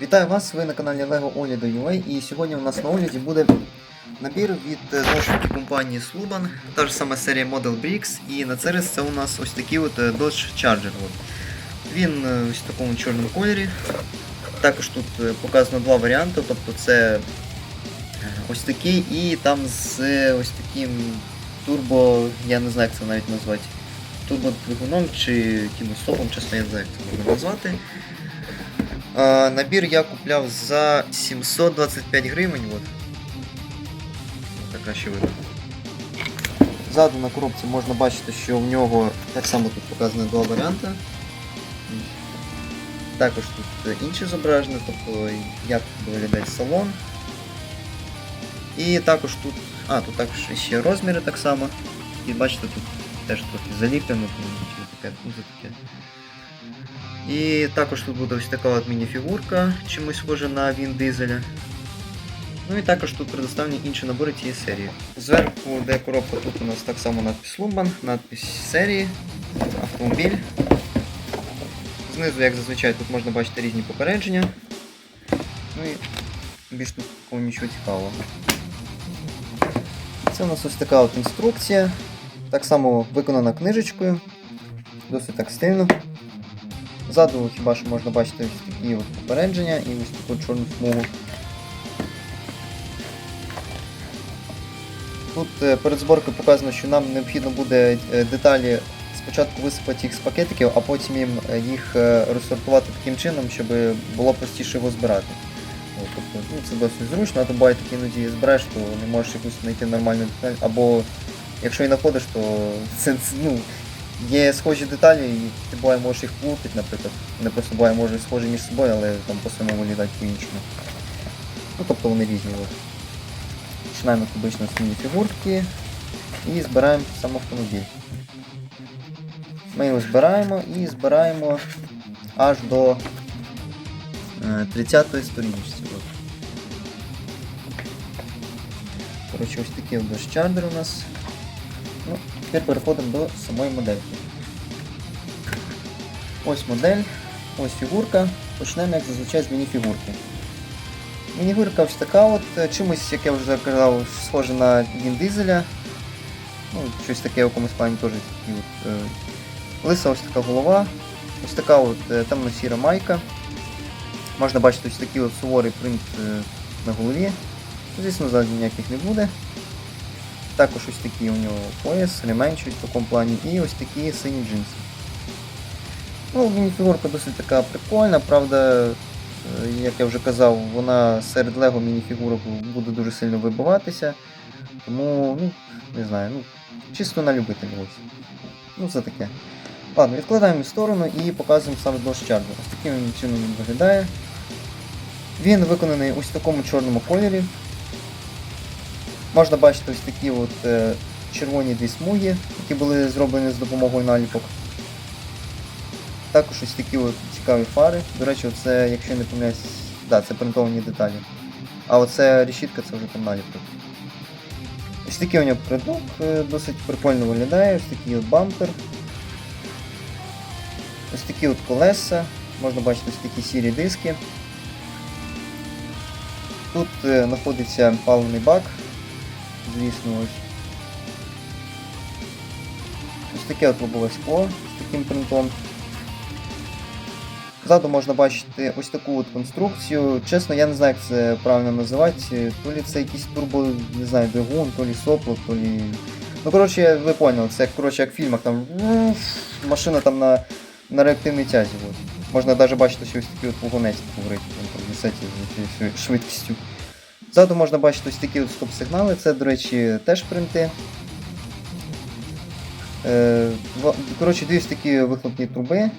Вітаю вас, ви на каналі LEGO Oгляду.ua і сьогодні у нас на огляді буде набір від таки компанії Sluban, та ж сама серія Model Bricks, і на цей це у нас ось такий от е, Dodge Charger. От. Він е, ось в такому чорному кольорі. Також тут е, показано два варіанти, тобто це ось такий і там з ось таким турбо, я не знаю як це навіть назвати, турбодвигуном чи якимось сопом, чесно, я не знаю як це можна назвати. А, набір я купляв за 725 гривень. От. Так краще видно. Ззаду на коробці можна бачити, що в нього так само тут показано два варіанти. Також тут е, інші зображення, тобто як виглядає салон. І також тут. А, тут також ще розміри так само. І бачите, тут теж трохи заліплено, тому таке, ну, таке. І також тут буде ось така от міні-фігурка, чимось схожа на Він Дизеля. Ну і також тут предоставлені інші набори цієї серії. Зверху, де коробка, тут у нас так само надпис Lumban, надпис серії, автомобіль. Знизу, як зазвичай, тут можна бачити різні попередження. Ну і більш тут такого нічого цікавого. Це у нас ось така от інструкція. Так само виконана книжечкою. Досить так стильно. Ззаду хіба що можна бачити ось такі от попередження і ось таку чорну смугу. Тут е, перед зборкою показано, що нам необхідно буде е, деталі спочатку висипати їх з пакетиків, а потім їм е, їх розсортувати таким чином, щоб було простіше його збирати. Тобто, ну, це досить зручно, а то буває такі іноді збереш, то не можеш якусь знайти нормальну деталь, або якщо і знаходиш, то це, ну, Є схожі деталі, і ти буває можеш їх плутати, наприклад. Вони просто буває може схожі між собою, але там по-своєму виглядають по-іншому. Ну тобто вони різні. Починаємо обично з міні-фігурки і збираємо сам автомобіль. Ми його збираємо і збираємо аж до 30-ї сторіночці. От. Коротше, ось такий Dodge у нас. Ну, Тепер переходимо до самої модельки. Ось модель, ось фігурка. Почнемо, як зазвичай, з міні-фігурки. Міні-фігурка ось така от, е, чимось, як я вже казав, схоже на Він Дизеля. Ну, щось таке в якомусь плані теж е, лиса ось така голова, ось така от е, темно-сіра майка. Можна бачити ось такий от суворий принт на голові. Звісно, ззаду ніяких не буде. Також ось такий у нього пояс, ремень в такому плані, і ось такі сині джинси. Ну, мініфігурка досить така прикольна, правда, е, як я вже казав, вона серед Лего мініфігурок буде дуже сильно вибиватися. Тому, ну, не знаю, ну, чисто на любителя ось. Ну, це таке. Ладно, відкладаємо в сторону і показуємо саме Dodge Charger. Ось таким чином він виглядає. Він виконаний ось в такому чорному кольорі. Можна бачити ось такі от е, червоні дві смуги, які були зроблені з допомогою наліпок. Також ось такі от цікаві фари. До речі, це, якщо не помиляюсь, да, це принтовані деталі. А оце решітка це вже там наліпок. Ось такий у нього придок, е, досить прикольно виглядає, ось такий от бампер. Ось такі от колеса, можна бачити ось такі сірі диски. Тут е, знаходиться паливний бак, звісно, ось. Ось таке от лобове скло з таким принтом. Ззаду можна бачити ось таку от конструкцію. Чесно, я не знаю, як це правильно називати. То лі це якийсь турбо, не знаю, двигун, то лі сопло, то лі. Ну, коротше, ви поняли, це коротше, як в фільмах там машина там на, на реактивній тязі. От. Можна навіть бачити, що ось такий от вагонець говорить, там якоюсь швидкістю. Ззаду можна бачити ось такі стоп-сигнали, це, до речі, теж принти. Е, коротше, дві ось такі вихлопні труби.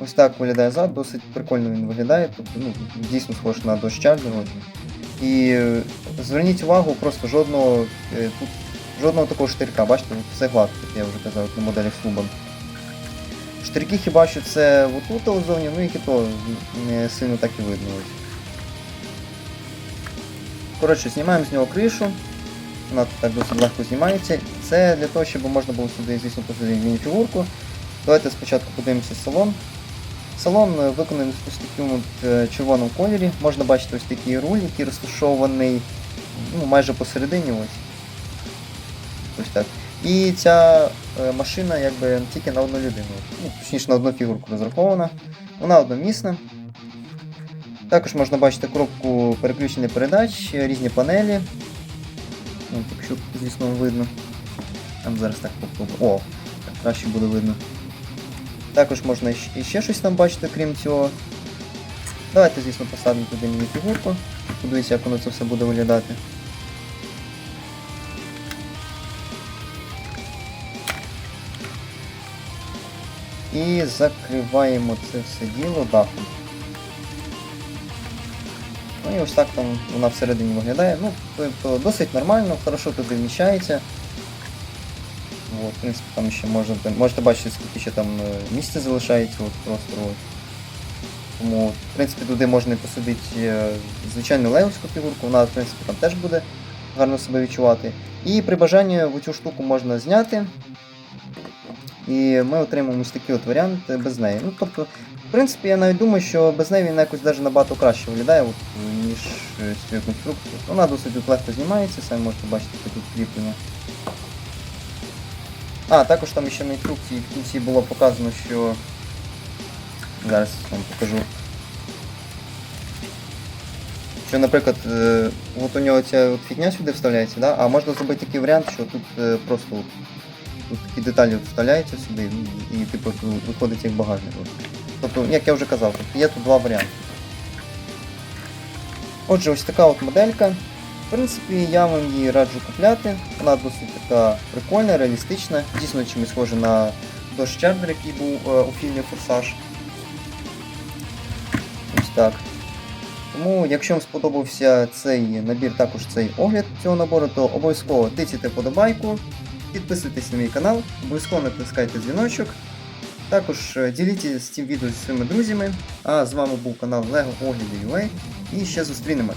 Ось так виглядає зад, досить прикольно він виглядає, тобто ну, дійсно схож на Dodge Charger. І зверніть увагу, просто жодного е, тут жодного такого штирка, бачите, все гладко, як я вже казав, на моделях Sluban. Штирки хіба що це отут озовні, ну і то не сильно так і видно. Коротше, знімаємо з нього кришу. Вона так досить легко знімається. Це для того, щоб можна було сюди, звісно, посадити мініфігурку. Давайте спочатку подивимося салон. Салон е, виконаний ось в такому от, е, червоному кольорі. Можна бачити ось такий руль, який розташований ну, майже посередині. Ось. Ось так. І ця е, машина якби тільки на одну людину. Ну, точніше на одну фігурку розрахована. Вона одномісна. Також можна бачити коробку переключення передач, різні панелі. Ну, якщо, звісно, видно. Там зараз так попробую. О, так краще буде видно. Також можна іщ- іще щось там бачити, крім цього. Давайте, звісно, поставимо туди міні-фігурку. Подивіться, як воно це все буде виглядати. І закриваємо це все діло дахом. Ось так там вона всередині виглядає. Ну, тобто досить нормально, хорошо туди вміщається. От, в принципі, там ще можете, можете бачити, скільки ще там е, місця залишається от простору. От. Тому, в принципі, туди можна і посадити е, звичайну левську фігурку, вона, в принципі, там теж буде гарно себе відчувати. І при бажанні в цю штуку можна зняти. І ми отримаємо ось такий от варіант е, без неї. Ну, тобто, в принципі, я навіть думаю, що без неї він якось навіть набагато краще виглядає, от, ніж е, з цією конструкцією. Вона досить легко знімається, самі можете бачити тут кріплення. А, також там ще на інструкції в кінці було показано, що. Зараз вам покажу. Що, наприклад, е, от у нього ця от фігня сюди вставляється, да? а можна зробити такий варіант, що тут е, просто тут такі деталі вставляються сюди і, і типу виходить як багажник. Тобто, як я вже казав, є тут два варіанти. Отже, ось така от моделька. В принципі, я вам її раджу купляти. Вона досить така прикольна, реалістична, дійсно чимось схожа на Dodge Charger, який був е, у фільмі Форсаж. Ось так. Тому, якщо вам сподобався цей набір, також цей огляд цього набору, то обов'язково тицяйте подобайку, підписуйтесь на мій канал, обов'язково натискайте дзвіночок. Також е, діліться цим відео зі своїми друзями. А з вами був канал LEGO Огляди UA і ще зустрінемось.